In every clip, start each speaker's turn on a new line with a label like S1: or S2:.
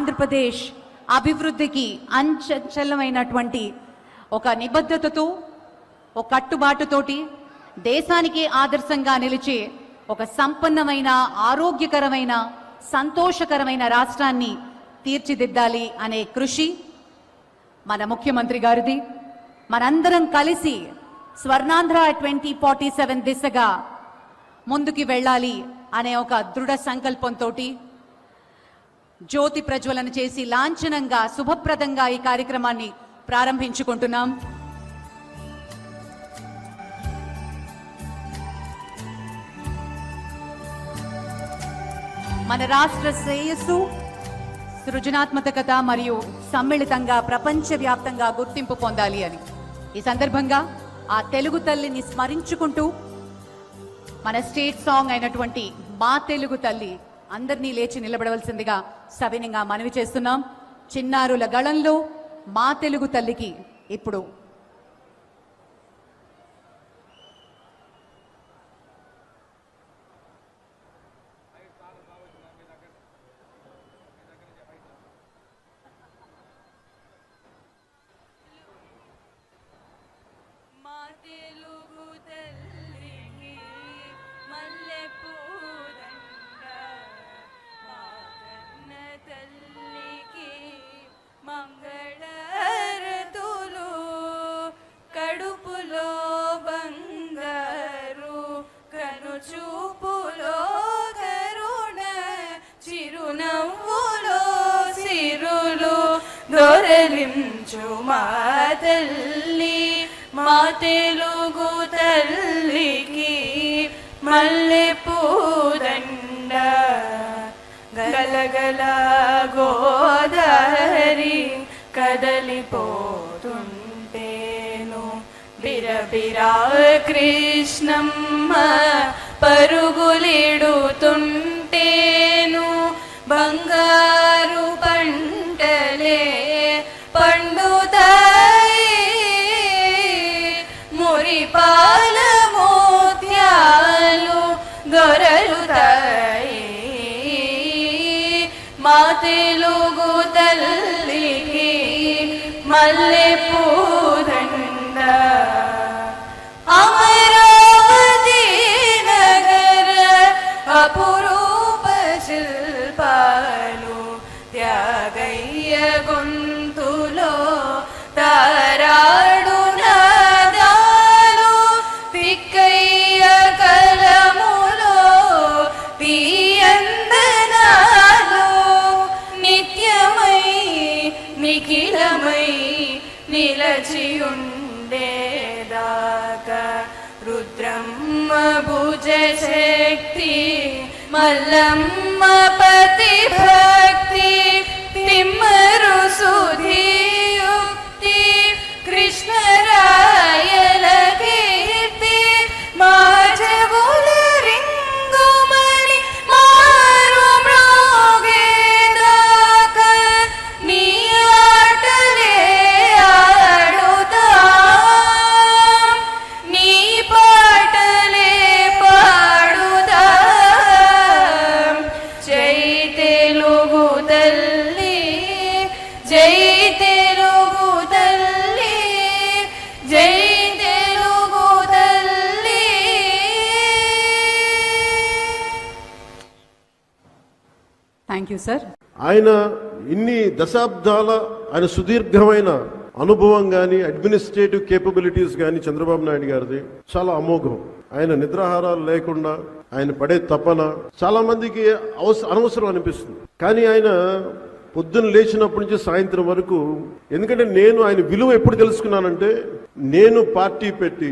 S1: ఆంధ్రప్రదేశ్ అభివృద్ధికి అంచలమైనటువంటి ఒక నిబద్ధతతో ఒక కట్టుబాటుతోటి దేశానికి ఆదర్శంగా నిలిచే ఒక సంపన్నమైన ఆరోగ్యకరమైన సంతోషకరమైన రాష్ట్రాన్ని తీర్చిదిద్దాలి అనే కృషి మన ముఖ్యమంత్రి గారిది. మనందరం కలిసి స్వర్ణాంధ్ర ట్వంటీ ఫార్టీ సెవెన్ దిశగా ముందుకి వెళ్ళాలి అనే ఒక దృఢ సంకల్పంతో జ్యోతి ప్రజ్వలన చేసి లాంఛనంగా శుభప్రదంగా ఈ కార్యక్రమాన్ని ప్రారంభించుకుంటున్నాం. మన రాష్ట్ర శ్రేయస్సు సృజనాత్మకత మరియు సమ్మిళితంగా ప్రపంచవ్యాప్తంగా గుర్తింపు పొందాలి అని. ఈ సందర్భంగా ఆ తెలుగు తల్లిని స్మరించుకుంటూ మన స్టేట్ సాంగ్ అయినటువంటి మా తెలుగు తల్లి అందరినీ లేచి నిలబడవలసిందిగా సవినంగా మనవి చేస్తున్నాం. చిన్నారుల గళంలో మా తెలుగు తల్లికి ఇప్పుడు
S2: చూపులో కరుణ చిరునవ్వులో సిరులు. దొరలించు మా తల్లి మా తెలుగు తల్లికి మల్లె పూదండ గలగల గోదావరి కదలిపోతుంటేను. బిరబిరా కృష్ణమ్మ పరుగులిడుతుంటేను బంగారు పంటలే పండుతాయి. మురిపాల మోత్యాలు దొరలుతాయి మా తెలుగు తల్లికి మల్లెపూ ശക്തി മല്ലമ്മ പതി ഭക്തി തിമ്മരു സുധീ జై తెలుగు తల్లి జై తెలుగు తల్లి.
S1: థ్యాంక్ యూ సార్
S3: ఆయన ఇన్ని దశాబ్దాల ఆయన సుదీర్ఘమైన అనుభవం కానీ అడ్మినిస్ట్రేటివ్ కేపబిలిటీస్ కానీ చంద్రబాబు నాయుడు గారిది చాలా అమోఘం. ఆయన నిద్రాహారాలు లేకుండా ఆయన పడే తపన చాలా మందికి అనవసరం అనిపిస్తుంది. కానీ ఆయన పొద్దున్న లేచినప్పటి నుంచి సాయంత్రం వరకు ఎందుకంటే నేను ఆయన విలువ ఎప్పుడు తెలుసుకున్నానంటే నేను పార్టీ పెట్టి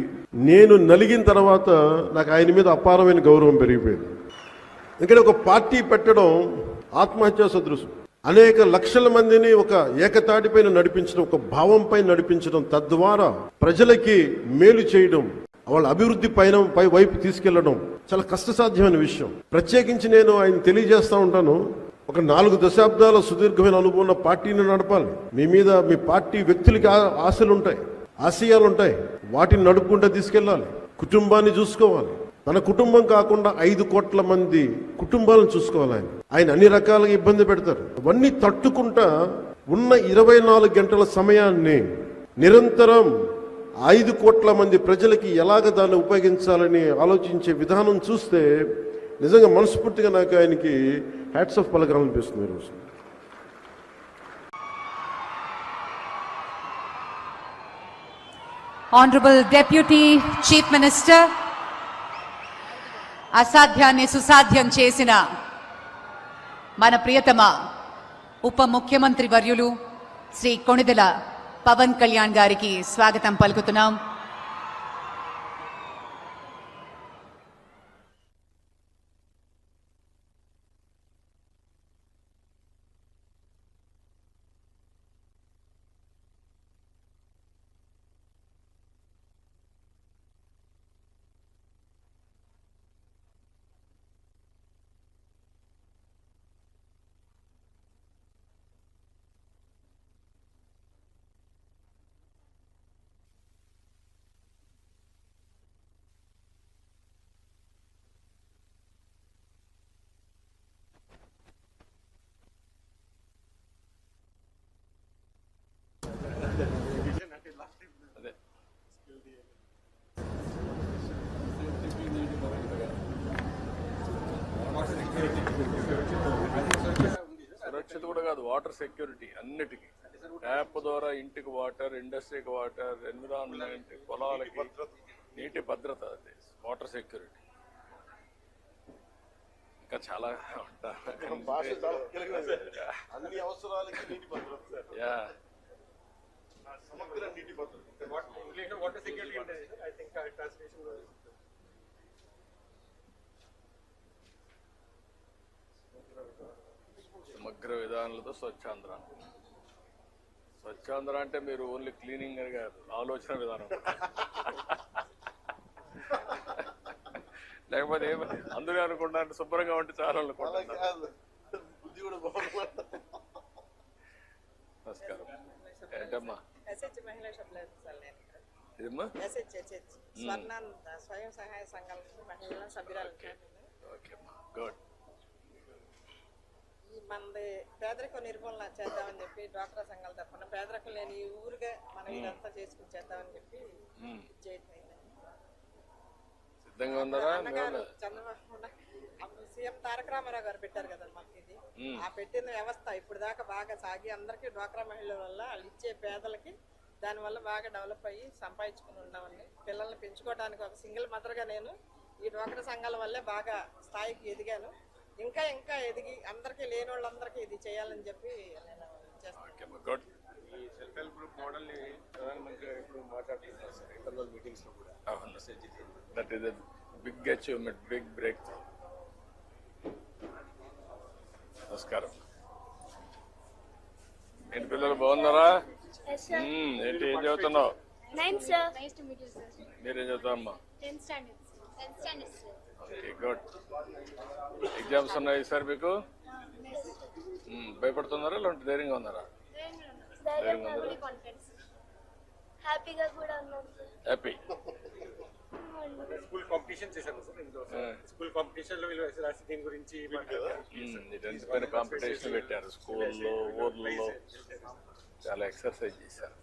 S3: నేను నలిగిన తర్వాత నాకు ఆయన మీద అపారమైన గౌరవం పెరిగిపోయింది. ఎందుకంటే ఒక పార్టీ పెట్టడం ఆత్మహత్యా సదృశం. అనేక లక్షల మందిని ఒక ఏకతాటిపైన నడిపించడం ఒక భావంపై నడిపించడం తద్వారా ప్రజలకి మేలు చేయడం వాళ్ళ అభివృద్ధి పైన పై వైపు తీసుకెళ్ళడం చాలా కష్టసాధ్యమైన విషయం. ప్రత్యేకించి నేను ఆయన తెలియజేస్తా ఉంటాను ఒక నాలుగు దశాబ్దాల సుదీర్ఘమైన అనుభవం ఉన్న పార్టీని నడపాలి. మీ మీద మీ పార్టీ వ్యక్తులకి ఆశలు ఉంటాయి ఆశయాలు ఉంటాయి వాటిని నడుపుకుంటూ తీసుకెళ్ళాలి. కుటుంబాన్ని చూసుకోవాలి. తన కుటుంబం కాకుండా ఐదు కోట్ల మంది కుటుంబాలను చూసుకోవాలి ఆయన. ఆయన అన్ని రకాలుగా ఇబ్బంది పెడతారు. అవన్నీ తట్టుకుంటా ఉన్న ఇరవై నాలుగు గంటల సమయాన్ని నిరంతరం ఐదు కోట్ల మంది ప్రజలకి ఎలాగ దాన్ని ఉపయోగించాలని ఆలోచించే విధానం చూస్తే నిజంగా మనస్ఫూర్తిగా నాకు ఆయనకి హ్యాట్స్ ఆఫ్ పలకాలనిపిస్తుంది ఈరోజు
S1: ఆనరబుల్ డెప్యూటీ చీఫ్ మినిస్టర్ అసాధ్యాన్ని సుసాధ్యం చేసిన మన ప్రియతమ ఉప ముఖ్యమంత్రి వర్యులు శ్రీ కొణిదెల పవన్ కళ్యాణ్ గారికి స్వాగతం పలుకుతున్నాం.
S4: సురక్షిత కూడా కాదు వాటర్ సెక్యూరిటీ అన్నిటికీ. ట్యాప్ ద్వారా ఇంటికి వాటర్ ఇండస్ట్రీకి వాటర్ ఎన్విరాన్మెంట్ పొలాలకి నీటి భద్రత. అది వాటర్ సెక్యూరిటీ ఇంకా చాలా
S3: అన్ని అవసరాలకి నీటి భద్రత.
S4: యా.
S3: సమగ్ర నీటి భద్రత.
S4: సమగ్ర విధానాలతో స్వచ్ఛాంధ్ర. స్వచ్ఛాంధ్ర అంటే మీరు ఓన్లీ క్లీనింగ్ అని కాదు ఆలోచన విధానం. లేకపోతే ఏమి అందరూ అనుకుంటారు శుభ్రంగా ఉంటే చాలా అనుకుంటున్నారు
S3: బుద్ధి కూడా బాగుంది
S4: నమస్కారం. ఏంటమ్మా?
S5: స్వయం సహాయ సంఘం మహిళల సభ్యురాలు
S4: గుడ్
S5: మనది పేదరిక నిర్మూలన చేద్దామని చెప్పి డ్వాక్రా సంఘాల తరఫున పేదరికం లేని ఊరుగా మనం ఇదంతా చేసుకుని చేద్దామని చెప్పి అయింది.
S4: సిద్ధంగా ఉన్నారా?
S5: చంద్రబాబు సీఎం తారక రామారావు గారు పెట్టారు కదా మనకి ఇది. ఆ పెట్టిన వ్యవస్థ ఇప్పుడు దాకా బాగా సాగి అందరికీ డ్వాక్రా మహిళల వల్ల వాళ్ళు ఇచ్చే పేదలకి దానివల్ల బాగా డెవలప్ అయ్యి సంపాదించుకుని ఉన్నామండి. పిల్లల్ని పెంచుకోవడానికి ఒక సింగిల్ మదర్గా నేను ఈ డ్వాక్రా సంఘాల వల్లే బాగా స్థాయికి ఎదిగాను. ఇంకా ఇంకా ఎదిగి అందరికీ లేని వాళ్ళందరికీ ఇది చేయాలని చెప్పి నేను చేస్తాను.
S4: ఓకే అమ్మా గుడ్.
S6: ఈ సెల్ఫ్ హెల్ప్ గ్రూప్ మోడల్ని ప్రధానమంత్రి గారు ఇప్పుడు మాట్లాడుతున్నారు సార్ ఇంటర్నల్ కూడా.
S4: అవును. That is big achievement big breakthrough నమస్కారం. ఏంటి పిల్లలు బాగున్నారా? ఏంటి ఏం చదువుతున్నావు. మీరేం గుడ్ ఎగ్జామ్స్ ఉన్నాయి సార్ మీకు? మ్మ్, భయపడుతున్నారా లేదంటే ధైర్యంగా ఉన్నారా?
S7: హ్యాపీగా కూడా
S4: హ్యాపీ
S6: స్కూల్ కాంపిటీషన్ చేశారు సార్ ఇందులో స్కూల్ కాంపిటీషన్లో వీళ్ళు రాసి దీని గురించి మాట్లాడారు.
S4: టెన్త్ పైన కాంపిటీషన్ పెట్టారు. స్కూల్లో ఊర్లలో. చాలా ఎక్సర్సైజ్ చేశారు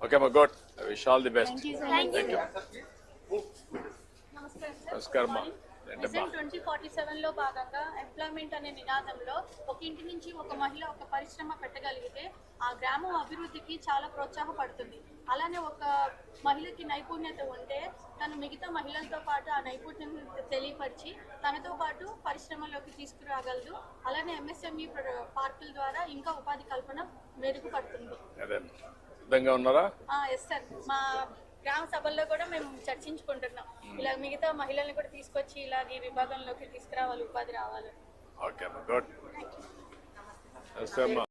S4: ఓకే అమ్మా good wish all the best
S7: thank you
S8: నమస్కారం విజన్ ట్వంటీ ఫార్టీ సెవెన్లో భాగంగా ఎంప్లాయ్మెంట్ అనే నినాదంలో ఒక ఇంటి నుంచి ఒక మహిళ ఒక పరిశ్రమ పెట్టగలిగితే ఆ గ్రామం అభివృద్ధికి చాలా ప్రోత్సాహపడుతుంది. అలానే ఒక మహిళకి నైపుణ్యత ఉంటే తను మిగతా మహిళలతో పాటు ఆ నైపుణ్యం తెలియపరిచి తనతో పాటు పరిశ్రమలోకి తీసుకురాగలదు. అలానే ఎంఎస్ఎంఈ పార్కుల ద్వారా ఇంకా ఉపాధి కల్పన మెరుగుపడుతుంది.
S4: ఉన్నారా?
S8: ఎస్ సార్ మా గ్రామ సభల్లో కూడా మేము చర్చించుకుంటున్నాం. ఇలా మిగతా మహిళల్ని కూడా తీసుకొచ్చి ఇలా ఈ విభాగంలోకి తీసుకురావాలి ఉపాధి రావాలి.
S4: ఓకే అమ్మా గుడ్ నమస్తే అమ్మా